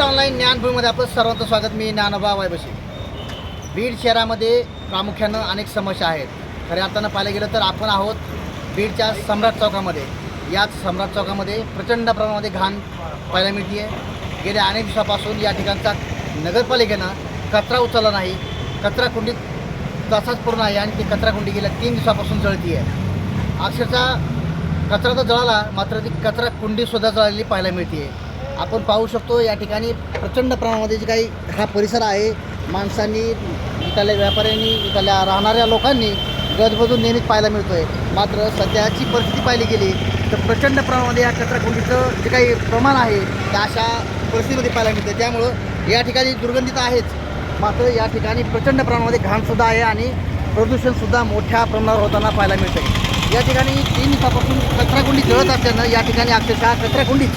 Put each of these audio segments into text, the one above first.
Online ज्ञानभूमीमध्ये आपलं सर्वांचं स्वागत. मी ज्ञानोबा वायबशी. बीड शहरामध्ये प्रामुख्यानं अनेक समस्या आहेत. खऱ्या अर्थानं पाहायला गेलं तर आपण आहोत बीडच्या सम्राट चौकामध्ये. याच सम्राट चौकामध्ये प्रचंड प्रमाणामध्ये घाण पाहायला मिळते आहे गेल्या अनेक दिवसापासून या ठिकाणचा नगरपालिकेनं कचरा उचलला नाही. कचरा कुंडीत तसाच पूर्ण आहे आणि ती कचरा कुंडी गेल्या तीन दिवसापासून जळती आहे अक्षरशः कचरा तर जळाला मात्र ती कचरा कुंडीसुद्धा जळालेली पाहायला मिळते आहे आपण पाहू शकतो या ठिकाणी प्रचंड प्रमाणामध्ये जे काही हा परिसर आहे माणसांनी इथल्या व्यापाऱ्यांनी इथल्या राहणाऱ्या लोकांनी गजबजून नेहमीच पाहायला मिळतो आहे मात्र सध्याची परिस्थिती पाहिली गेली तर प्रचंड प्रमाणामध्ये या कचराकुंडीचं जे काही प्रमाण आहे त्या अशा परिस्थितीमध्ये पाहायला मिळतं त्यामुळं या ठिकाणी दुर्गंधित आहेच. मात्र या ठिकाणी प्रचंड प्रमाणामध्ये घाणसुद्धा आहे आणि प्रदूषणसुद्धा मोठ्या प्रमाणावर होताना पाहायला मिळतं या ठिकाणी तीन दिवसापासून कचराकुंडी जळत असल्यानं या ठिकाणी अक्षरशः कचराकुंडीच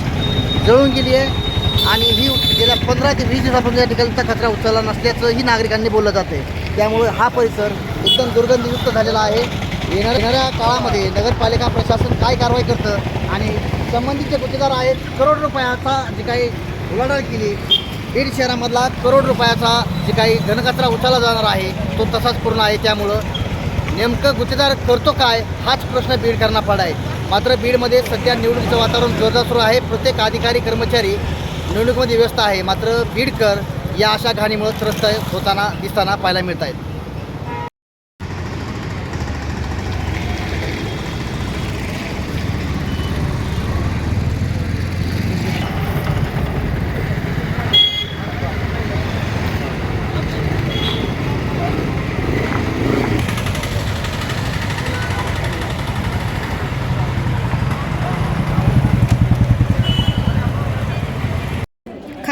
जळून गेली आहे. आणि ही गेल्या पंधरा ते वीस दिवसापासून या ठिकाणचा कचरा उचलला नसल्याचंही नागरिकांनी बोललं जाते त्यामुळे हा परिसर एकदम दुर्गंधयुक्त झालेला आहे. येणाऱ्या येणाऱ्या काळामध्ये नगरपालिका प्रशासन काय कारवाई करतं आणि संबंधित जे गुन्हेगार आहेत करोड रुपयाचा जे काही उलाढाल केली बीड शहरामधला करोड रुपयाचा जे काही घनकचरा उचलला जाणार आहे तो तसाच पूर्ण आहे. त्यामुळं नेमकं गुन्हेगार करतो काय हाच प्रश्न बीडकरांना पडा आहे. मात्र बीडमध्ये सध्या निवडणुकीचं वातावरण जोरदार सुरू आहे. प्रत्येक अधिकारी कर्मचारी निवडणुकीमध्ये व्यस्त आहे. मात्र बीडकर या अशा घाणीमुळे त्रस्त होताना दिसताना पाहायला मिळत आहेत.